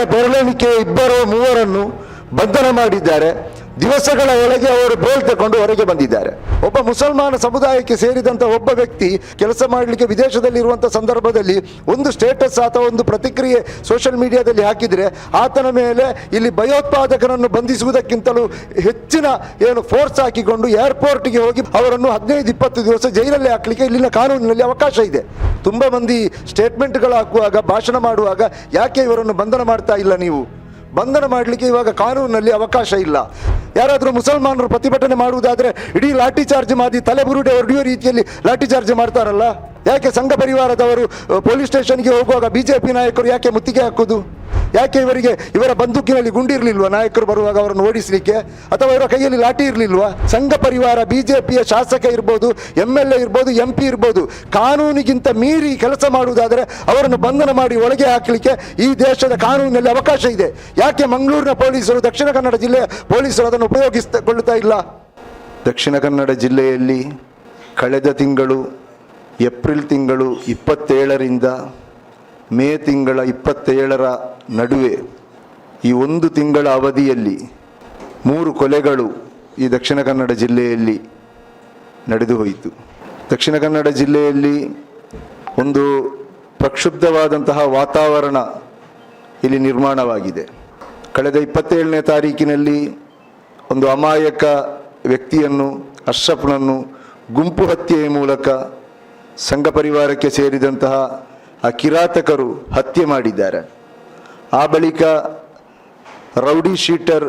ಕೇವಲ ಬೆರಳೆಣಿಕೆ ಇಬ್ಬರು ಮೂವರನ್ನು ಬಂಧನ ಮಾಡಿದ್ದಾರೆ. ದಿವಸಗಳ ಒಳಗೆ ಅವರು ಬೇಲ್ ತಗೊಂಡು ಹೊರಗೆ ಬಂದಿದ್ದಾರೆ. ಒಬ್ಬ ಮುಸಲ್ಮಾನ ಸಮುದಾಯಕ್ಕೆ ಸೇರಿದಂತ ಒಬ್ಬ ವ್ಯಕ್ತಿ ಕೆಲಸ ಮಾಡಲಿಕ್ಕೆ ವಿದೇಶದಲ್ಲಿ ಇರುವಂತಹ ಸಂದರ್ಭದಲ್ಲಿ ಒಂದು ಸ್ಟೇಟಸ್ ಅಥವಾ ಒಂದು ಪ್ರತಿಕ್ರಿಯೆ ಸೋಷಿಯಲ್ ಮೀಡಿಯಾದಲ್ಲಿ ಹಾಕಿದ್ರೆ ಆತನ ಮೇಲೆ ಇಲ್ಲಿ ಭಯೋತ್ಪಾದಕರನ್ನು ಬಂಧಿಸುವುದಕ್ಕಿಂತಲೂ ಹೆಚ್ಚಿನ ಏನು ಫೋರ್ಸ್ ಹಾಕಿಕೊಂಡು ಏರ್ಪೋರ್ಟ್ಗೆ ಹೋಗಿ ಅವರನ್ನು ಹದಿನೈದು ಇಪ್ಪತ್ತು ದಿವಸ ಜೈಲಲ್ಲಿ ಹಾಕಲಿಕ್ಕೆ ಇಲ್ಲಿನ ಕಾನೂನಿನಲ್ಲಿ ಅವಕಾಶ ಇದೆ. ತುಂಬಾ ಮಂದಿ ಸ್ಟೇಟ್ಮೆಂಟ್ಗಳು ಹಾಕುವಾಗ, ಭಾಷಣ ಮಾಡುವಾಗ ಯಾಕೆ ಇವರನ್ನು ಬಂಧನ ಮಾಡ್ತಾ ಇಲ್ಲ ನೀವು? ಬಂಧನ ಮಾಡಲಿಕ್ಕೆ ಇವಾಗ ಕಾನೂನಿನಲ್ಲಿ ಅವಕಾಶ ಇಲ್ಲ. ಯಾರಾದರೂ ಮುಸಲ್ಮಾನರು ಪ್ರತಿಭಟನೆ ಮಾಡುವುದಾದರೆ ಇಡೀ ಲಾಠಿ ಚಾರ್ಜ್ ಮಾಡಿ ತಲೆಬುರುಡೆ ಹೊಡೆಯುವ ರೀತಿಯಲ್ಲಿ ಲಾಠಿ ಚಾರ್ಜ್ ಮಾಡ್ತಾರಲ್ಲ? ಯಾಕೆ ಸಂಘ ಪರಿವಾರದವರು ಪೊಲೀಸ್ ಸ್ಟೇಷನ್ಗೆ ಹೋಗುವಾಗ ಬಿಜೆಪಿ ನಾಯಕರು ಯಾಕೆ ಮುತ್ತಿಗೆ ಹಾಕುದು? ಯಾಕೆ ಇವರಿಗೆ ಇವರ ಬಂದೂಕಿನಲ್ಲಿ ಗುಂಡಿರ್ಲಿಲ್ವಾ? ನಾಯಕರು ಬರುವಾಗ ಅವರನ್ನು ಓಡಿಸಲಿಕ್ಕೆ? ಅಥವಾ ಇವರ ಕೈಯಲ್ಲಿ ಲಾಠಿ ಇರಲಿಲ್ವ? ಸಂಘ ಪರಿವಾರ, ಬಿಜೆಪಿಯ ಶಾಸಕ ಇರ್ಬೋದು ಎಂ ಎಲ್ ಎ ಇರ್ಬೋದು ಎಂ ಪಿ ಇರ್ಬೋದು, ಕಾನೂನಿಗಿಂತ ಮೀರಿ ಕೆಲಸ ಮಾಡುವುದಾದರೆ ಅವರನ್ನು ಬಂಧನ ಮಾಡಿ ಒಳಗೆ ಹಾಕಲಿಕ್ಕೆ ಈ ದೇಶದ ಕಾನೂನಿನಲ್ಲಿ ಅವಕಾಶ ಇದೆ. ಯಾಕೆ ಮಂಗಳೂರಿನ ಪೊಲೀಸರು ದಕ್ಷಿಣ ಕನ್ನಡ ಜಿಲ್ಲೆಯ ಪೊಲೀಸರು ಅದನ್ನು ಉಪಯೋಗಿಸಿಕೊಳ್ಳುತ್ತಾ ಇಲ್ಲ? ದಕ್ಷಿಣ ಕನ್ನಡ ಜಿಲ್ಲೆಯಲ್ಲಿ ಕಳೆದ ತಿಂಗಳು, ಏಪ್ರಿಲ್ ತಿಂಗಳು ಇಪ್ಪತ್ತೇಳರಿಂದ ಮೇ ತಿಂಗಳ ಇಪ್ಪತ್ತೇಳರ ನಡುವೆ ಈ ಒಂದು ತಿಂಗಳ ಅವಧಿಯಲ್ಲಿ ಮೂರು ಕೊಲೆಗಳು ಈ ದಕ್ಷಿಣ ಕನ್ನಡ ಜಿಲ್ಲೆಯಲ್ಲಿ ನಡೆದು ಹೋಯಿತು. ದಕ್ಷಿಣ ಕನ್ನಡ ಜಿಲ್ಲೆಯಲ್ಲಿ ಒಂದು ಪ್ರಕ್ಷುಬ್ಧವಾದಂತಹ ವಾತಾವರಣ ಇಲ್ಲಿ ನಿರ್ಮಾಣವಾಗಿದೆ. ಕಳೆದ ಇಪ್ಪತ್ತೇಳನೇ ತಾರೀಕಿನಲ್ಲಿ ಒಂದು ಅಮಾಯಕ ವ್ಯಕ್ತಿಯನ್ನು, ಅಶ್ರಫ್ನನ್ನು ಗುಂಪು ಹತ್ಯೆಯ ಮೂಲಕ ಸಂಘ ಪರಿವಾರಕ್ಕೆ ಸೇರಿದಂತಹ ಆ ಕಿರಾತಕರು ಹತ್ಯೆ ಮಾಡಿದ್ದಾರೆ. ಆ ಬಳಿಕ ರೌಡಿ ಶೀಟರ್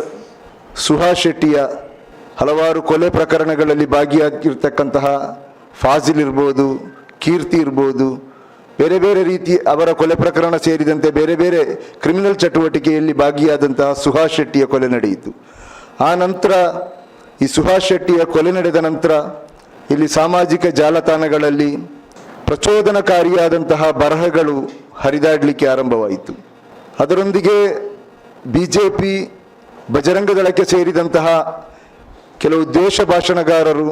ಸುಹಾ ಶೆಟ್ಟಿಯ ಹಲವಾರು ಕೊಲೆ ಪ್ರಕರಣಗಳಲ್ಲಿ ಭಾಗಿಯಾಗಿರ್ತಕ್ಕಂತಹ ಫಾಜಿಲ್ ಇರ್ಬೋದು, ಕೀರ್ತಿ ಇರ್ಬೋದು, ಬೇರೆ ಬೇರೆ ರೀತಿ ಅವರ ಕೊಲೆ ಪ್ರಕರಣ ಸೇರಿದಂತೆ ಬೇರೆ ಬೇರೆ ಕ್ರಿಮಿನಲ್ ಚಟುವಟಿಕೆಯಲ್ಲಿ ಭಾಗಿಯಾದಂತಹ ಸುಹಾ ಶೆಟ್ಟಿಯ ಕೊಲೆ ನಡೆಯಿತು. ಆ ನಂತರ ಈ ಸುಹಾ ಶೆಟ್ಟಿಯ ಕೊಲೆ ನಡೆದ ನಂತರ ಇಲ್ಲಿ ಸಾಮಾಜಿಕ ಜಾಲತಾಣಗಳಲ್ಲಿ ಪ್ರಚೋದನಕಾರಿಯಾದಂತಹ ಬರಹಗಳು ಹರಿದಾಡಲಿಕ್ಕೆ ಆರಂಭವಾಯಿತು. ಅದರೊಂದಿಗೆ ಬಿ ಜೆ ಪಿ ಬಜರಂಗದಳಕ್ಕೆ ಸೇರಿದಂತಹ ಕೆಲವು ದ್ವೇಷ ಭಾಷಣಗಾರರು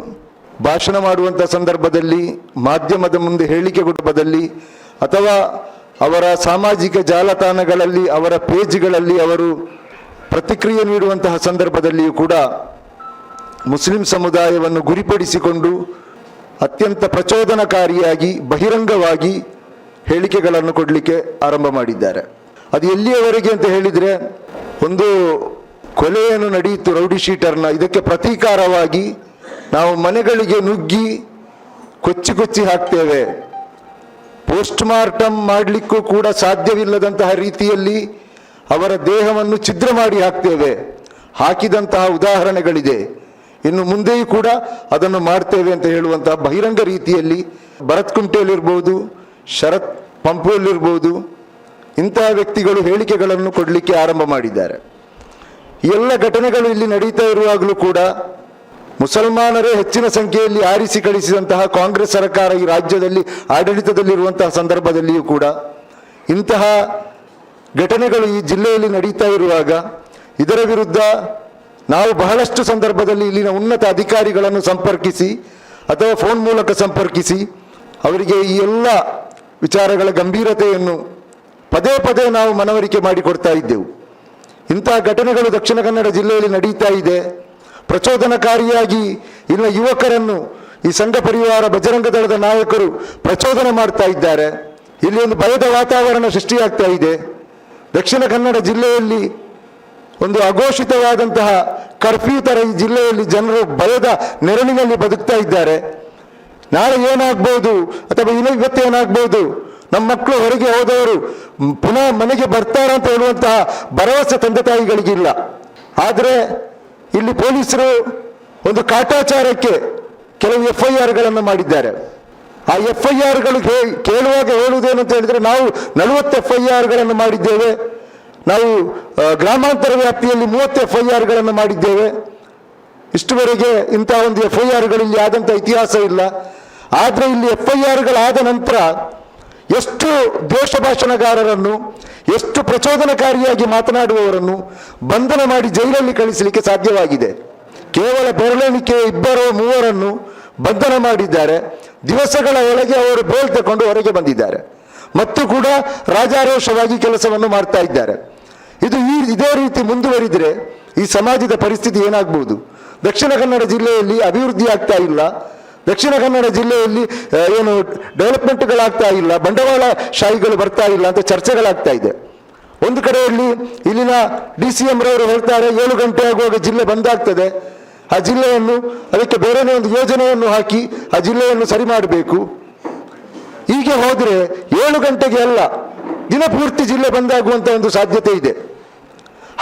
ಭಾಷಣ ಮಾಡುವಂಥ ಸಂದರ್ಭದಲ್ಲಿ ಮಾಧ್ಯಮದ ಮುಂದೆ ಹೇಳಿಕೆ ಕುಟುಂಬದಲ್ಲಿ ಅಥವಾ ಅವರ ಸಾಮಾಜಿಕ ಜಾಲತಾಣಗಳಲ್ಲಿ, ಅವರ ಪೇಜ್ಗಳಲ್ಲಿ ಅವರು ಪ್ರತಿಕ್ರಿಯೆ ನೀಡುವಂತಹ ಸಂದರ್ಭದಲ್ಲಿಯೂ ಕೂಡ ಮುಸ್ಲಿಂ ಸಮುದಾಯವನ್ನು ಗುರಿಪಡಿಸಿಕೊಂಡು ಅತ್ಯಂತ ಪ್ರಚೋದನಕಾರಿಯಾಗಿ, ಬಹಿರಂಗವಾಗಿ ಹೇಳಿಕೆಗಳನ್ನು ಕೊಡಲಿಕ್ಕೆ ಆರಂಭ ಮಾಡಿದ್ದಾರೆ. ಅದು ಎಲ್ಲಿಯವರೆಗೆ ಅಂತ ಹೇಳಿದರೆ, ಒಂದು ಕೊಲೆಯನ್ನು ನಡೆಯಿತು ರೌಡಿ ಶೀಟರ್ನ, ಇದಕ್ಕೆ ಪ್ರತೀಕಾರವಾಗಿ ನಾವು ಮನೆಗಳಿಗೆ ನುಗ್ಗಿ ಕೊಚ್ಚಿ ಕೊಚ್ಚಿ ಹಾಕ್ತೇವೆ. ಪೋಸ್ಟ್ ಮಾರ್ಟಮ್ ಮಾಡಲಿಕ್ಕೂ ಕೂಡ ಸಾಧ್ಯವಿಲ್ಲದಂತಹ ರೀತಿಯಲ್ಲಿ ಅವರ ದೇಹವನ್ನು ಛಿದ್ರ ಮಾಡಿ ಹಾಕ್ತೇವೆ. ಹಾಕಿದಂತಹ ಉದಾಹರಣೆಗಳಿದೆ. ಇನ್ನು ಮುಂದೆಯೂ ಕೂಡ ಅದನ್ನು ಮಾಡ್ತೇವೆ ಅಂತ ಹೇಳುವಂತಹ ಬಹಿರಂಗ ರೀತಿಯಲ್ಲಿ ಭರತ್ ಕುಂಟೆಯಲ್ಲಿರ್ಬೋದು, ಶರತ್ ಪಂಪುವಲ್ಲಿರ್ಬೋದು, ಇಂತಹ ವ್ಯಕ್ತಿಗಳು ಹೇಳಿಕೆಗಳನ್ನು ಕೊಡಲಿಕ್ಕೆ ಆರಂಭ ಮಾಡಿದ್ದಾರೆ. ಎಲ್ಲ ಘಟನೆಗಳು ಇಲ್ಲಿ ನಡೀತಾ ಇರುವಾಗಲೂ ಕೂಡ ಮುಸಲ್ಮಾನರೇ ಹೆಚ್ಚಿನ ಸಂಖ್ಯೆಯಲ್ಲಿ ಆರಿಸಿ ಕಳಿಸಿದಂತಹ ಕಾಂಗ್ರೆಸ್ ಸರ್ಕಾರ ಈ ರಾಜ್ಯದಲ್ಲಿ, ಆಡಳಿತದಲ್ಲಿರುವಂತಹ ಸಂದರ್ಭದಲ್ಲಿಯೂ ಕೂಡ ಇಂತಹ ಘಟನೆಗಳು ಈ ಜಿಲ್ಲೆಯಲ್ಲಿ ನಡೀತಾ ಇರುವಾಗ ಇದರ ವಿರುದ್ಧ ನಾವು ಬಹಳಷ್ಟು ಸಂದರ್ಭದಲ್ಲಿ ಇಲ್ಲಿನ ಉನ್ನತ ಅಧಿಕಾರಿಗಳನ್ನು ಸಂಪರ್ಕಿಸಿ ಅಥವಾ ಫೋನ್ ಮೂಲಕ ಸಂಪರ್ಕಿಸಿ ಅವರಿಗೆ ಈ ಎಲ್ಲ ವಿಚಾರಗಳ ಗಂಭೀರತೆಯನ್ನು ಪದೇ ಪದೇ ನಾವು ಮನವರಿಕೆ ಮಾಡಿಕೊಡ್ತಾ ಇದ್ದೆವು. ಇಂತಹ ಘಟನೆಗಳು ದಕ್ಷಿಣ ಕನ್ನಡ ಜಿಲ್ಲೆಯಲ್ಲಿ ನಡೀತಾ ಇದೆ. ಪ್ರಚೋದನಕಾರಿಯಾಗಿ ಇಲ್ಲಿನ ಯುವಕರನ್ನು ಈ ಸಂಘ ಪರಿವಾರ ಬಜರಂಗ ದಳದ ನಾಯಕರು ಪ್ರಚೋದನೆ ಮಾಡ್ತಾ ಇದ್ದಾರೆ. ಇಲ್ಲಿ ಒಂದು ಭಯದ ವಾತಾವರಣ ಸೃಷ್ಟಿಯಾಗ್ತಾ ಇದೆ. ದಕ್ಷಿಣ ಕನ್ನಡ ಜಿಲ್ಲೆಯಲ್ಲಿ ಒಂದು ಅಘೋಷಿತವಾದಂತಹ ಕರ್ಫ್ಯೂ ಥರ ಈ ಜಿಲ್ಲೆಯಲ್ಲಿ ಜನರು ಭಯದ ನೆರಳಿನಲ್ಲಿ ಬದುಕ್ತಾ ಇದ್ದಾರೆ. ನಾಳೆ ಏನಾಗ್ಬೋದು ಅಥವಾ ಇನ್ನು ಇವತ್ತು ಏನಾಗ್ಬೋದು? ನಮ್ಮ ಮಕ್ಕಳು ಹೊರಗೆ ಹೋದವರು ಪುನಃ ಮನೆಗೆ ಬರ್ತಾರೆ ಅಂತ ಹೇಳುವಂತಹ ಭರವಸೆ ತಂದೆ ತಾಯಿಗಳಿಗಿಲ್ಲ ಆದರೆ ಇಲ್ಲಿ ಪೊಲೀಸರು ಒಂದು ಕಾಟಾಚಾರಕ್ಕೆ ಕೆಲವು ಎಫ್ ಐ ಆರ್ಗಳನ್ನು ಮಾಡಿದ್ದಾರೆ. ಆ ಎಫ್ ಐ ಆರ್ಗಳು ಕೇಳುವಾಗ ಹೇಳುವುದೇನು ಅಂತ ಹೇಳಿದ್ರೆ ನಾವು ನಲವತ್ತು ಎಫ್ ಐ ಆರ್ಗಳನ್ನು ಮಾಡಿದ್ದೇವೆ. ನಾವು ಗ್ರಾಮಾಂತರ ವ್ಯಾಪ್ತಿಯಲ್ಲಿ ಮೂವತ್ತು ಎಫ್ ಐ ಆರ್ಗಳನ್ನು ಮಾಡಿದ್ದೇವೆ. ಇಷ್ಟುವರೆಗೆ ಇಂಥ ಒಂದು ಎಫ್ ಐ ಆರ್ಗಳಲ್ಲಿ ಆದಂಥ ಇತಿಹಾಸ ಇಲ್ಲ. ಆದರೆ ಇಲ್ಲಿ ಎಫ್ ಐ ಆರ್ಗಳಾದ ನಂತರ ಎಷ್ಟು ದೋಷ ಭಾಷಣಗಾರರನ್ನು, ಎಷ್ಟು ಪ್ರಚೋದನಕಾರಿಯಾಗಿ ಮಾತನಾಡುವವರನ್ನು ಬಂಧನ ಮಾಡಿ ಜೈಲಲ್ಲಿ ಕಳಿಸಲಿಕ್ಕೆ ಸಾಧ್ಯವಾಗಿದೆ. ಕೇವಲ ಬೆರಳೆಣಿಕೆ ಇಬ್ಬರು ಮೂವರನ್ನು ಬಂಧನ ಮಾಡಿದ್ದಾರೆ. ದಿವಸಗಳ ಒಳಗೆ ಅವರು ಬೇಲ್ ತಗೊಂಡು ಹೊರಗೆ ಬಂದಿದ್ದಾರೆ. ಮತ್ತು ಕೂಡ ರಾಜಾರೋಷವಾಗಿ ಕೆಲಸವನ್ನು ಮಾಡ್ತಾ ಇದ್ದಾರೆ. ಇದು ಈ ಇದೇ ರೀತಿ ಮುಂದುವರಿದರೆ ಈ ಸಮಾಜದ ಪರಿಸ್ಥಿತಿ ಏನಾಗ್ಬೋದು? ದಕ್ಷಿಣ ಕನ್ನಡ ಜಿಲ್ಲೆಯಲ್ಲಿ ಅಭಿವೃದ್ಧಿ ಆಗ್ತಾ ಇಲ್ಲ. ದಕ್ಷಿಣ ಕನ್ನಡ ಜಿಲ್ಲೆಯಲ್ಲಿ ಏನು ಡೆವಲಪ್ಮೆಂಟ್ಗಳಾಗ್ತಾ ಇಲ್ಲ. ಬಂಡವಾಳ ಶಾಹಿಗಳು ಬರ್ತಾ ಇಲ್ಲ ಅಂತ ಚರ್ಚೆಗಳಾಗ್ತಾ ಇದೆ. ಒಂದು ಕಡೆಯಲ್ಲಿ ಇಲ್ಲಿನ ಡಿ ಸಿ ಎಂ ರವರು ಹೇಳ್ತಾರೆ, ಏಳು ಗಂಟೆ ಆಗುವಾಗ ಜಿಲ್ಲೆ ಬಂದಾಗ್ತದೆ ಆ ಜಿಲ್ಲೆಯನ್ನು, ಅದಕ್ಕೆ ಬೇರೆನೇ ಒಂದು ಯೋಜನೆಯನ್ನು ಹಾಕಿ ಆ ಜಿಲ್ಲೆಯನ್ನು ಸರಿ ಮಾಡಬೇಕು. ಹೀಗೆ ಹೋದರೆ ಏಳು ಗಂಟೆಗೆ ಅಲ್ಲ ದಿನಪೂರ್ತಿ ಜಿಲ್ಲೆ ಬಂದಾಗುವಂಥ ಒಂದು ಸಾಧ್ಯತೆ ಇದೆ.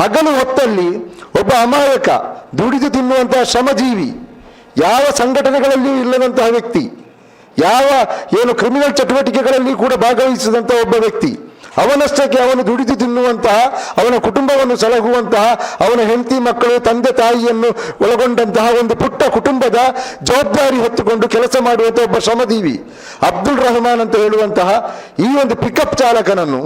ಹಗಲು ಹೊತ್ತಲ್ಲಿ ಒಬ್ಬ ಅಮಾಯಕ ದುಡಿದು ತಿನ್ನುವಂತಹ ಶ್ರಮಜೀವಿ, ಯಾವ ಸಂಘಟನೆಗಳಲ್ಲಿಯೂ ಇಲ್ಲದಂತಹ ವ್ಯಕ್ತಿ, ಯಾವ ಏನು ಕ್ರಿಮಿನಲ್ ಚಟುವಟಿಕೆಗಳಲ್ಲಿ ಕೂಡ ಭಾಗವಹಿಸಿದಂಥ ಒಬ್ಬ ವ್ಯಕ್ತಿ ಅವನಷ್ಟಕ್ಕೆ ಅವನು ದುಡಿದು ತಿನ್ನುವಂತಹ, ಅವನ ಕುಟುಂಬವನ್ನು ಸಲಹುವಂತಹ, ಅವನ ಹೆಂಡತಿ ಮಕ್ಕಳು, ತಂದೆ ತಾಯಿಯನ್ನು ಒಳಗೊಂಡಂತಹ ಒಂದು ಪುಟ್ಟ ಕುಟುಂಬದ ಜವಾಬ್ದಾರಿ ಹೊತ್ತುಕೊಂಡು ಕೆಲಸ ಮಾಡುವಂತಹ ಒಬ್ಬ ಶ್ರಮದೀವಿ ಅಬ್ದುಲ್ ರಹಮಾನ್ ಅಂತ ಹೇಳುವಂತಹ ಈ ಒಂದು ಪಿಕಪ್ ಚಾಲಕನನ್ನು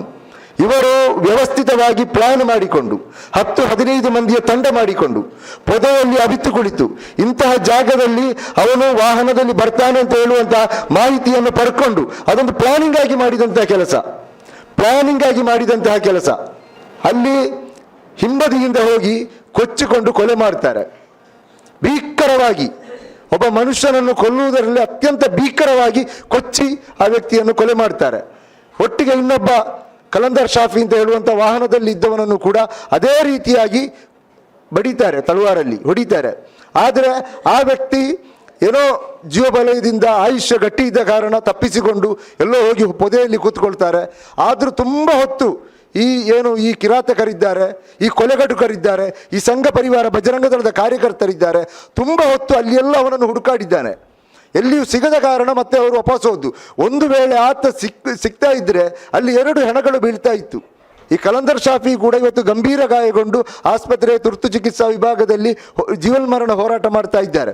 ಇವರು ವ್ಯವಸ್ಥಿತವಾಗಿ ಪ್ಲಾನ್ ಮಾಡಿಕೊಂಡು, ಹತ್ತು ಹದಿನೈದು ಮಂದಿಯ ತಂಡ ಮಾಡಿಕೊಂಡು, ಪೊದೆಯಲ್ಲಿ ಅವಿತು ಕುಳಿತು ಇಂತಹ ಜಾಗದಲ್ಲಿ ಅವನು ವಾಹನದಲ್ಲಿ ಬರ್ತಾನೆ ಅಂತ ಹೇಳುವಂತಹ ಮಾಹಿತಿಯನ್ನು ಪಡ್ಕೊಂಡು ಅದೊಂದು ಪ್ಲಾನಿಂಗ್ ಆಗಿ ಮಾಡಿದಂತಹ ಕೆಲಸ. ಪ್ಲಾನಿಂಗ್ ಆಗಿ ಮಾಡಿದಂತಹ ಕೆಲಸ. ಅಲ್ಲಿ ಹಿಂಬದಿಯಿಂದ ಹೋಗಿ ಕೊಚ್ಚಿಕೊಂಡು ಕೊಲೆ ಮಾಡ್ತಾರೆ. ಭೀಕರವಾಗಿ. ಒಬ್ಬ ಮನುಷ್ಯನನ್ನು ಕೊಲ್ಲುವುದರಲ್ಲಿ ಅತ್ಯಂತ ಭೀಕರವಾಗಿ ಕೊಚ್ಚಿ ಆ ವ್ಯಕ್ತಿಯನ್ನು ಕೊಲೆ ಮಾಡ್ತಾರೆ. ಒಟ್ಟಿಗೆ ಇನ್ನೊಬ್ಬ ಕಲಂದರ್ ಶಾಫಿ ಅಂತ ಹೇಳುವಂಥ ವಾಹನದಲ್ಲಿ ಇದ್ದವನನ್ನು ಕೂಡ ಅದೇ ರೀತಿಯಾಗಿ ಬಡಿತಾರೆ, ತಳುವಾರಲ್ಲಿ ಹೊಡಿತಾರೆ. ಆದರೆ ಆ ವ್ಯಕ್ತಿ ಏನೋ ಜೀವಬಲಯದಿಂದ ಆಯುಷ್ಯ ಗಟ್ಟಿ ಇದ್ದ ಕಾರಣ ತಪ್ಪಿಸಿಕೊಂಡು ಎಲ್ಲೋ ಹೋಗಿ ಪೊದೆಯಲ್ಲಿ ಕೂತ್ಕೊಳ್ತಾರೆ. ಆದರೂ ತುಂಬ ಹೊತ್ತು ಈ ಏನು ಈ ಕಿರಾತಕರಿದ್ದಾರೆ, ಈ ಕೊಲೆಗಡುಕರಿದ್ದಾರೆ, ಈ ಸಂಘ ಪರಿವಾರ ಬಜರಂಗ ದಳದ ಕಾರ್ಯಕರ್ತರಿದ್ದಾರೆ. ತುಂಬ ಹೊತ್ತು ಅಲ್ಲಿ ಎಲ್ಲ ಅವನನ್ನು ಹುಡುಕಾಡಿದ್ದಾನೆ. ಎಲ್ಲಿಯೂ ಸಿಗದ ಕಾರಣ ಮತ್ತೆ ಅವರು ವಾಪಸ್ ಹೋದ್ದು. ಒಂದು ವೇಳೆ ಆತ ಸಿಕ್ ಸಿಗ್ತಾ ಇದ್ದರೆ ಅಲ್ಲಿ ಎರಡು ಹೆಣಗಳು ಬೀಳ್ತಾ ಇತ್ತು. ಈ ಕಲಂದರ್ ಶಾಫಿ ಕೂಡ ಇವತ್ತು ಗಂಭೀರ ಗಾಯಗೊಂಡು ಆಸ್ಪತ್ರೆ ತುರ್ತು ಚಿಕಿತ್ಸಾ ವಿಭಾಗದಲ್ಲಿ ಜೀವನ್ಮರಣ ಹೋರಾಟ ಮಾಡ್ತಾ ಇದ್ದಾರೆ.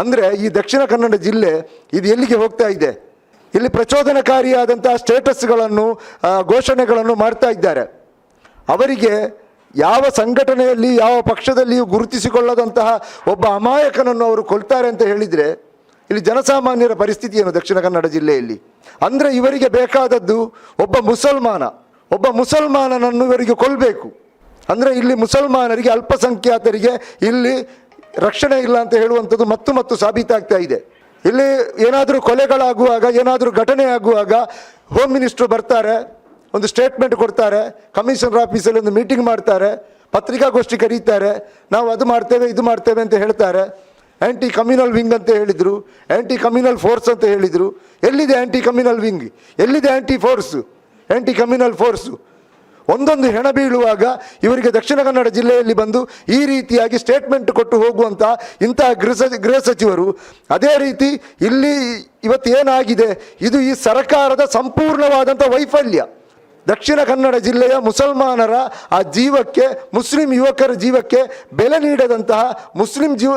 ಅಂದರೆ ಈ ದಕ್ಷಿಣ ಕನ್ನಡ ಜಿಲ್ಲೆ ಇದು ಎಲ್ಲಿಗೆ ಹೋಗ್ತಾ ಇದೆ? ಇಲ್ಲಿ ಪ್ರಚೋದನಕಾರಿಯಾದಂಥ ಸ್ಟೇಟಸ್ಗಳನ್ನು ಘೋಷಣೆಗಳನ್ನು ಮಾಡ್ತಾ ಇದ್ದಾರೆ. ಅವರಿಗೆ ಯಾವ ಸಂಘಟನೆಯಲ್ಲಿ, ಯಾವ ಪಕ್ಷದಲ್ಲಿಯೂ ಗುರುತಿಸಿಕೊಳ್ಳದಂತಹ ಒಬ್ಬ ಅಮಾಯಕನನ್ನು ಅವರು ಕೊಲ್ತಾರೆ ಅಂತ ಹೇಳಿದರೆ, ಇಲ್ಲಿ ಜನಸಾಮಾನ್ಯರ ಪರಿಸ್ಥಿತಿ ಏನು ದಕ್ಷಿಣ ಕನ್ನಡ ಜಿಲ್ಲೆಯಲ್ಲಿ? ಅಂದರೆ ಇವರಿಗೆ ಬೇಕಾದದ್ದು ಒಬ್ಬ ಮುಸಲ್ಮಾನ, ಒಬ್ಬ ಮುಸಲ್ಮಾನನನ್ನು ಇವರಿಗೆ ಕೊಲ್ಲಬೇಕು ಅಂದರೆ ಇಲ್ಲಿ ಮುಸಲ್ಮಾನರಿಗೆ, ಅಲ್ಪಸಂಖ್ಯಾತರಿಗೆ ಇಲ್ಲಿ ರಕ್ಷಣೆ ಇಲ್ಲ ಅಂತ ಹೇಳುವಂಥದ್ದು ಮತ್ತು ಮತ್ತು ಸಾಬೀತಾಗ್ತಾ ಇದೆ. ಇಲ್ಲಿ ಏನಾದರೂ ಕೊಲೆಗಳಾಗುವಾಗ, ಏನಾದರೂ ಘಟನೆ ಆಗುವಾಗ ಹೋಮ್ ಮಿನಿಸ್ಟ್ರು ಬರ್ತಾರೆ, ಒಂದು ಸ್ಟೇಟ್ಮೆಂಟ್ ಕೊಡ್ತಾರೆ ಕಮಿಷನರ್ ಆಫೀಸಲ್ಲಿ ಒಂದು ಮೀಟಿಂಗ್ ಮಾಡ್ತಾರೆ, ಪತ್ರಿಕಾಗೋಷ್ಠಿ ಕರೀತಾರೆ, ನಾವು ಅದು ಮಾಡ್ತೇವೆ, ಇದು ಮಾಡ್ತೇವೆ ಅಂತ ಹೇಳ್ತಾರೆ. ಆ್ಯಂಟಿ ಕಮ್ಯುನಲ್ ವಿಂಗ್ ಅಂತ ಹೇಳಿದರು ಆ್ಯಂಟಿ ಕಮ್ಯುನಲ್ ಫೋರ್ಸ್ ಅಂತ ಹೇಳಿದರು. ಎಲ್ಲಿದೆ ಆ್ಯಂಟಿ ಕಮ್ಯುನಲ್ ವಿಂಗ್ ಎಲ್ಲಿದೆ anti force anti communal force ಒಂದೊಂದು ಹೆಣ ಬೀಳುವಾಗ ಇವರಿಗೆ ದಕ್ಷಿಣ ಕನ್ನಡ ಜಿಲ್ಲೆಯಲ್ಲಿ ಬಂದು ಈ ರೀತಿಯಾಗಿ ಸ್ಟೇಟ್ಮೆಂಟ್ ಕೊಟ್ಟು ಹೋಗುವಂಥ ಇಂತಹ ಗೃಹ ಗೃಹ ಸಚಿವರು, ಅದೇ ರೀತಿ ಇಲ್ಲಿ ಇವತ್ತು ಏನಾಗಿದೆ? ಇದು ಈ ಸರ್ಕಾರದ ಸಂಪೂರ್ಣವಾದಂಥ ವೈಫಲ್ಯ. ದಕ್ಷಿಣ ಕನ್ನಡ ಜಿಲ್ಲೆಯ ಮುಸಲ್ಮಾನರ ಆ ಜೀವಕ್ಕೆ, ಮುಸ್ಲಿಂ ಯುವಕರ ಜೀವಕ್ಕೆ ಬೆಲೆ ನೀಡದಂತಹ, ಮುಸ್ಲಿಂ ಜೀವ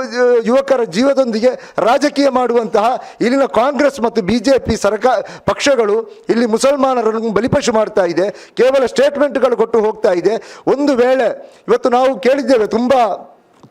ಯುವಕರ ಜೀವದೊಂದಿಗೆ ರಾಜಕೀಯ ಮಾಡುವಂತಹ ಇಲ್ಲಿನ ಕಾಂಗ್ರೆಸ್ ಮತ್ತು ಬಿ ಜೆ ಪಿ ಸರ್ಕಾರ ಪಕ್ಷಗಳು ಇಲ್ಲಿ ಮುಸಲ್ಮಾನರನ್ನು ಬಲಿಪಶು ಮಾಡ್ತಾ ಇದೆ. ಕೇವಲ ಸ್ಟೇಟ್ಮೆಂಟ್ಗಳು ಕೊಟ್ಟು ಹೋಗ್ತಾ ಇದೆ. ಒಂದು ವೇಳೆ ಇವತ್ತು ನಾವು ಕೇಳಿದ್ದೇವೆ, ತುಂಬ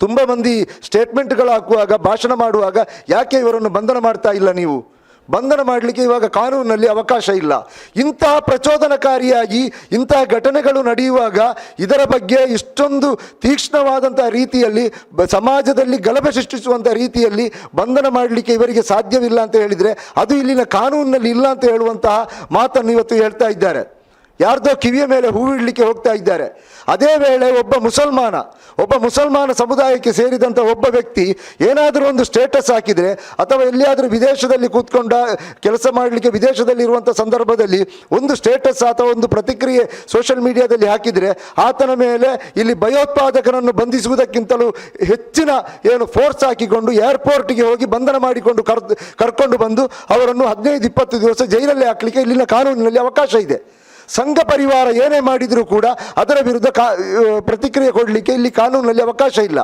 ತುಂಬ ಮಂದಿ ಸ್ಟೇಟ್ಮೆಂಟ್ಗಳು ಹಾಕುವಾಗ, ಭಾಷಣ ಮಾಡುವಾಗ ಯಾಕೆ ಇವರನ್ನು ಬಂಧನ ಮಾಡ್ತಾ ಇಲ್ಲ ನೀವು? ಬಂಧನ ಮಾಡಲಿಕ್ಕೆ ಇವಾಗ ಕಾನೂನಲ್ಲಿ ಅವಕಾಶ ಇಲ್ಲ. ಇಂತಹ ಪ್ರಚೋದನಕಾರಿಯಾಗಿ ಇಂತಹ ಘಟನೆಗಳು ನಡೆಯುವಾಗ ಇದರ ಬಗ್ಗೆ ಇಷ್ಟೊಂದು ತೀಕ್ಷ್ಣವಾದಂಥ ರೀತಿಯಲ್ಲಿ ಸಮಾಜದಲ್ಲಿ ಗಲಭೆ ಸೃಷ್ಟಿಸುವಂಥ ರೀತಿಯಲ್ಲಿ ಬಂಧನ ಮಾಡಲಿಕ್ಕೆ ಇವರಿಗೆ ಸಾಧ್ಯವಿಲ್ಲ ಅಂತ ಹೇಳಿದರೆ, ಅದು ಇಲ್ಲಿನ ಕಾನೂನಿನಲ್ಲಿ ಇಲ್ಲ ಅಂತ ಹೇಳುವಂತಹ ಮಾತನ್ನು ಇವತ್ತು ಹೇಳ್ತಾ ಇದ್ದಾರೆ. ಯಾರ್ದೋ ಕಿವಿಯ ಮೇಲೆ ಹೂವಿಡಲಿಕ್ಕೆ ಹೋಗ್ತಾ ಇದ್ದಾರೆ. ಅದೇ ವೇಳೆ ಒಬ್ಬ ಮುಸಲ್ಮಾನ ಒಬ್ಬ ಮುಸಲ್ಮಾನ ಸಮುದಾಯಕ್ಕೆ ಸೇರಿದಂಥ ಒಬ್ಬ ವ್ಯಕ್ತಿ ಏನಾದರೂ ಒಂದು ಸ್ಟೇಟಸ್ ಹಾಕಿದರೆ ಅಥವಾ ಎಲ್ಲಿಯಾದರೂ ವಿದೇಶದಲ್ಲಿ ಕೂತ್ಕೊಂಡ ಕೆಲಸ ಮಾಡಲಿಕ್ಕೆ ವಿದೇಶದಲ್ಲಿ ಇರುವಂಥ ಸಂದರ್ಭದಲ್ಲಿ ಒಂದು ಸ್ಟೇಟಸ್ ಅಥವಾ ಒಂದು ಪ್ರತಿಕ್ರಿಯೆ ಸೋಷಿಯಲ್ ಮೀಡಿಯಾದಲ್ಲಿ ಹಾಕಿದರೆ ಆತನ ಮೇಲೆ ಇಲ್ಲಿ ಭಯೋತ್ಪಾದಕರನ್ನು ಬಂಧಿಸುವುದಕ್ಕಿಂತಲೂ ಹೆಚ್ಚಿನ ಏನು ಫೋರ್ಸ್ ಹಾಕಿಕೊಂಡು ಏರ್ಪೋರ್ಟ್ಗೆ ಹೋಗಿ ಬಂಧನ ಮಾಡಿಕೊಂಡು ಕರ್ ಕರ್ಕೊಂಡು ಬಂದು ಅವರನ್ನು ಹದಿನೈದು ಇಪ್ಪತ್ತು ದಿವಸ ಜೈಲಲ್ಲಿ ಹಾಕಲಿಕ್ಕೆ ಇಲ್ಲಿನ ಕಾನೂನಿನಲ್ಲಿ ಅವಕಾಶ ಇದೆ. ಸಂಘ ಪರಿವಾರ ಏನೇ ಮಾಡಿದರೂ ಕೂಡ ಅದರ ವಿರುದ್ಧ ಕಾ ಪ್ರತಿಕ್ರಿಯೆ ಕೊಡಲಿಕ್ಕೆ ಇಲ್ಲಿ ಕಾನೂನಲ್ಲಿ ಅವಕಾಶ ಇಲ್ಲ.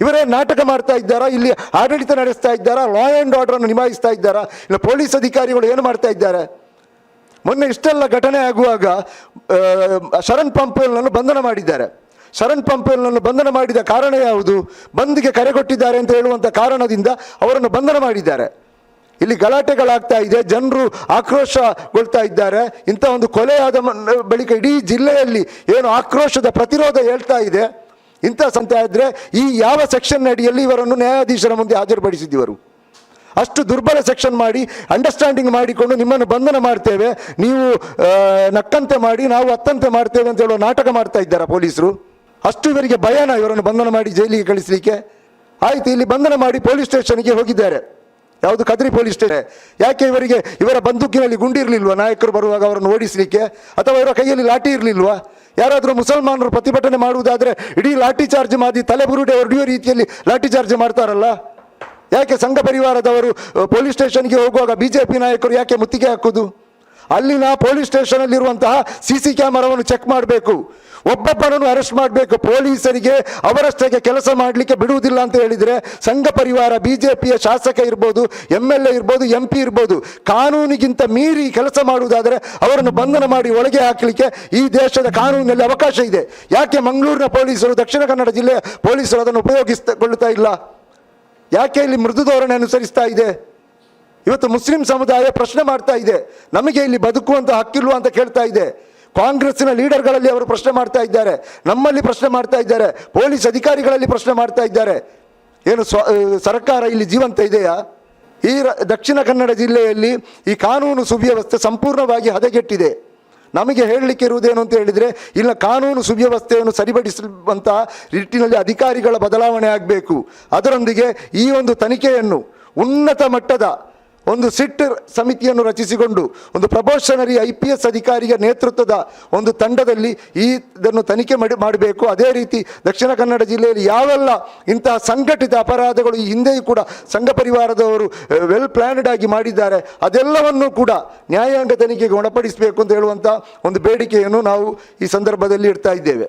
ಇವರೇ ನಾಟಕ ಮಾಡ್ತಾ ಇದ್ದಾರಾ? ಇಲ್ಲಿ ಆಡಳಿತ ನಡೆಸ್ತಾ ಇದ್ದಾರಾ? ಲಾ ಆ್ಯಂಡ್ ಆರ್ಡರನ್ನು ನಿಭಾಯಿಸ್ತಾ ಇದ್ದಾರಾ? ಇಲ್ಲ ಪೊಲೀಸ್ ಅಧಿಕಾರಿಗಳು ಏನು ಮಾಡ್ತಾ ಇದ್ದಾರೆ? ಮೊನ್ನೆ ಇಷ್ಟೆಲ್ಲ ಘಟನೆ ಆಗುವಾಗ ಶರಣ್ ಪಂಪೇಲ್ನನ್ನು ಬಂಧನ ಮಾಡಿದ್ದಾರೆ. ಶರಣ್ ಪಂಪೇಲ್ನನ್ನು ಬಂಧನ ಮಾಡಿದ ಕಾರಣ ಯಾವುದು? ಬಂದ್ಗೆ ಕರೆ ಕೊಟ್ಟಿದ್ದಾರೆ ಅಂತ ಹೇಳುವಂಥ ಕಾರಣದಿಂದ ಅವರನ್ನು ಬಂಧನ ಮಾಡಿದ್ದಾರೆ. ಇಲ್ಲಿ ಗಲಾಟೆಗಳಾಗ್ತಾ ಇದೆ, ಜನರು ಆಕ್ರೋಶಗೊಳ್ತಾ ಇದ್ದಾರೆ. ಇಂಥ ಒಂದು ಕೊಲೆಯಾದ ಬಳಿಕ ಇಡೀ ಜಿಲ್ಲೆಯಲ್ಲಿ ಏನು ಆಕ್ರೋಶದ ಪ್ರತಿರೋಧ ಹೇಳ್ತಾ ಇದೆ. ಇಂಥ ಸಂತ ಆದರೆ ಈ ಯಾವ ಸೆಕ್ಷನ್ ಅಡಿಯಲ್ಲಿ ಇವರನ್ನು ನ್ಯಾಯಾಧೀಶರ ಮುಂದೆ ಹಾಜರುಪಡಿಸಿದಿವರು ಅಷ್ಟು ದುರ್ಬಲ ಸೆಕ್ಷನ್ ಮಾಡಿ, ಅಂಡರ್ಸ್ಟ್ಯಾಂಡಿಂಗ್ ಮಾಡಿಕೊಂಡು ನಿಮ್ಮನ್ನು ಬಂಧನ ಮಾಡ್ತೇವೆ. ನೀವು ನಕ್ಕಂತೆ ಮಾಡಿ, ನಾವು ಅತ್ತಂತೆ ಮಾಡ್ತೇವೆ ಅಂತ ಹೇಳೋ ನಾಟಕ ಮಾಡ್ತಾ ಇದ್ದಾರೆ ಪೊಲೀಸರು? ಅಷ್ಟು ಇವರಿಗೆ ಭಯನ ಇವರನ್ನು ಬಂಧನ ಮಾಡಿ ಜೈಲಿಗೆ ಕಳಿಸಲಿಕ್ಕೆ? ಆಯಿತು, ಇಲ್ಲಿ ಬಂಧನ ಮಾಡಿ ಪೊಲೀಸ್ ಸ್ಟೇಷನ್ಗೆ ಹೋಗಿದ್ದಾರೆ. ಯಾವುದು ಕದ್ರಿ ಪೊಲೀಸ್ ಸ್ಟೇಷನ್ ಯಾಕೆ ಇವರಿಗೆ, ಇವರ ಬಂದೂಕಿನಲ್ಲಿ ಗುಂಡಿ ಇರಲಿಲ್ವ ನಾಯಕರು ಬರುವಾಗ ಅವರನ್ನು ಓಡಿಸಲಿಕ್ಕೆ? ಅಥವಾ ಇವರ ಕೈಯಲ್ಲಿ ಲಾಠಿ ಇರಲಿಲ್ವ? ಯಾರಾದರೂ ಮುಸಲ್ಮಾನರು ಪ್ರತಿಭಟನೆ ಮಾಡುವುದಾದರೆ ಇಡೀ ಲಾಠಿ ಚಾರ್ಜ್ ಮಾಡಿ ತಲೆ ಬುರುಡೆ ಹೊಡೆಯುವ ರೀತಿಯಲ್ಲಿ ಲಾಠಿ ಚಾರ್ಜ್ ಮಾಡ್ತಾರಲ್ಲ? ಯಾಕೆ ಸಂಘ ಪರಿವಾರದವರು ಪೊಲೀಸ್ ಸ್ಟೇಷನ್ಗೆ ಹೋಗುವಾಗ ಬಿಜೆಪಿ ನಾಯಕರು ಯಾಕೆ ಮುತ್ತಿಗೆ ಹಾಕುದು? ಅಲ್ಲಿನ ಪೊಲೀಸ್ ಸ್ಟೇಷನಲ್ಲಿರುವಂತಹ ಸಿ ಸಿ ಕ್ಯಾಮರಾವನ್ನು ಚೆಕ್ ಮಾಡಬೇಕು. ಒಬ್ಬೊಬ್ಬರನ್ನು ಅರೆಸ್ಟ್ ಮಾಡಬೇಕು. ಪೊಲೀಸರಿಗೆ ಅವರಷ್ಟಕ್ಕೆ ಕೆಲಸ ಮಾಡಲಿಕ್ಕೆ ಬಿಡುವುದಿಲ್ಲ ಅಂತ ಹೇಳಿದರೆ ಸಂಘ ಪರಿವಾರ ಬಿ ಜೆ ಪಿಯ ಶಾಸಕ ಇರ್ಬೋದು ಎಂ ಎಲ್ ಎ ಇರ್ಬೋದು ಎಂ ಪಿ ಇರ್ಬೋದು, ಕಾನೂನಿಗಿಂತ ಮೀರಿ ಕೆಲಸ ಮಾಡುವುದಾದರೆ ಅವರನ್ನು ಬಂಧನ ಮಾಡಿ ಒಳಗೆ ಹಾಕಲಿಕ್ಕೆ ಈ ದೇಶದ ಕಾನೂನಿನಲ್ಲಿ ಅವಕಾಶ ಇದೆ. ಯಾಕೆ ಮಂಗಳೂರಿನ ಪೊಲೀಸರು, ದಕ್ಷಿಣ ಕನ್ನಡ ಜಿಲ್ಲೆಯ ಪೊಲೀಸರು ಅದನ್ನು ಉಪಯೋಗಿಸಿಕೊಳ್ಳುತ್ತಾ ಇಲ್ಲ? ಯಾಕೆ ಇಲ್ಲಿ ಮೃದು ಧೋರಣೆ ಅನುಸರಿಸ್ತಾ ಇದೆ? ಇವತ್ತು ಮುಸ್ಲಿಂ ಸಮುದಾಯ ಪ್ರಶ್ನೆ ಮಾಡ್ತಾ ಇದೆ. ನಮಗೆ ಇಲ್ಲಿ ಬದುಕುವಂಥ ಹಕ್ಕಿಲ್ವ ಅಂತ ಕೇಳ್ತಾ ಇದೆ. ಕಾಂಗ್ರೆಸ್ಸಿನ ಲೀಡರ್ಗಳಲ್ಲಿ ಅವರು ಪ್ರಶ್ನೆ ಮಾಡ್ತಾ ಇದ್ದಾರೆ. ನಮ್ಮಲ್ಲಿ ಪ್ರಶ್ನೆ ಮಾಡ್ತಾ ಇದ್ದಾರೆ. ಪೊಲೀಸ್ ಅಧಿಕಾರಿಗಳಲ್ಲಿ ಪ್ರಶ್ನೆ ಮಾಡ್ತಾ ಇದ್ದಾರೆ. ಏನು ಸ್ವ ಸರ್ಕಾರ ಇಲ್ಲಿ ಜೀವಂತ ಇದೆಯಾ? ಈ ದಕ್ಷಿಣ ಕನ್ನಡ ಜಿಲ್ಲೆಯಲ್ಲಿ ಈ ಕಾನೂನು ಸುವ್ಯವಸ್ಥೆ ಸಂಪೂರ್ಣವಾಗಿ ಹದಗೆಟ್ಟಿದೆ. ನಮಗೆ ಹೇಳಲಿಕ್ಕೆ ಇರುವುದೇನು ಅಂತ ಹೇಳಿದರೆ, ಇಲ್ಲ ಕಾನೂನು ಸುವ್ಯವಸ್ಥೆಯನ್ನು ಸರಿಪಡಿಸುವಂತಹ ನಿಟ್ಟಿನಲ್ಲಿ ಅಧಿಕಾರಿಗಳ ಬದಲಾವಣೆ ಆಗಬೇಕು. ಅದರೊಂದಿಗೆ ಈ ಒಂದು ತನಿಖೆಯನ್ನು ಉನ್ನತ ಮಟ್ಟದ ಒಂದು ಸಿಟ್ ಸಮಿತಿಯನ್ನು ರಚಿಸಿಕೊಂಡು ಒಂದು ಪ್ರಬೋಷನರಿ ಐ ಪಿ ಎಸ್ ಅಧಿಕಾರಿಯ ನೇತೃತ್ವದ ಒಂದು ತಂಡದಲ್ಲಿ ಈ ಇದನ್ನು ತನಿಖೆ ಮಾಡಿ ಮಾಡಬೇಕು. ಅದೇ ರೀತಿ ದಕ್ಷಿಣ ಕನ್ನಡ ಜಿಲ್ಲೆಯಲ್ಲಿ ಯಾವೆಲ್ಲ ಇಂತಹ ಸಂಘಟಿತ ಅಪರಾಧಗಳು ಈ ಹಿಂದೆಯೂ ಕೂಡ ಸಂಘ ಪರಿವಾರದವರು ವೆಲ್ ಪ್ಲ್ಯಾನ್ಡ್ ಆಗಿ ಮಾಡಿದ್ದಾರೆ, ಅದೆಲ್ಲವನ್ನೂ ಕೂಡ ನ್ಯಾಯಾಂಗ ತನಿಖೆಗೆ ಒಳಪಡಿಸಬೇಕು ಅಂತ ಹೇಳುವಂಥ ಒಂದು ಬೇಡಿಕೆಯನ್ನು ನಾವು ಈ ಸಂದರ್ಭದಲ್ಲಿ ಇಡ್ತಾ ಇದ್ದೇವೆ.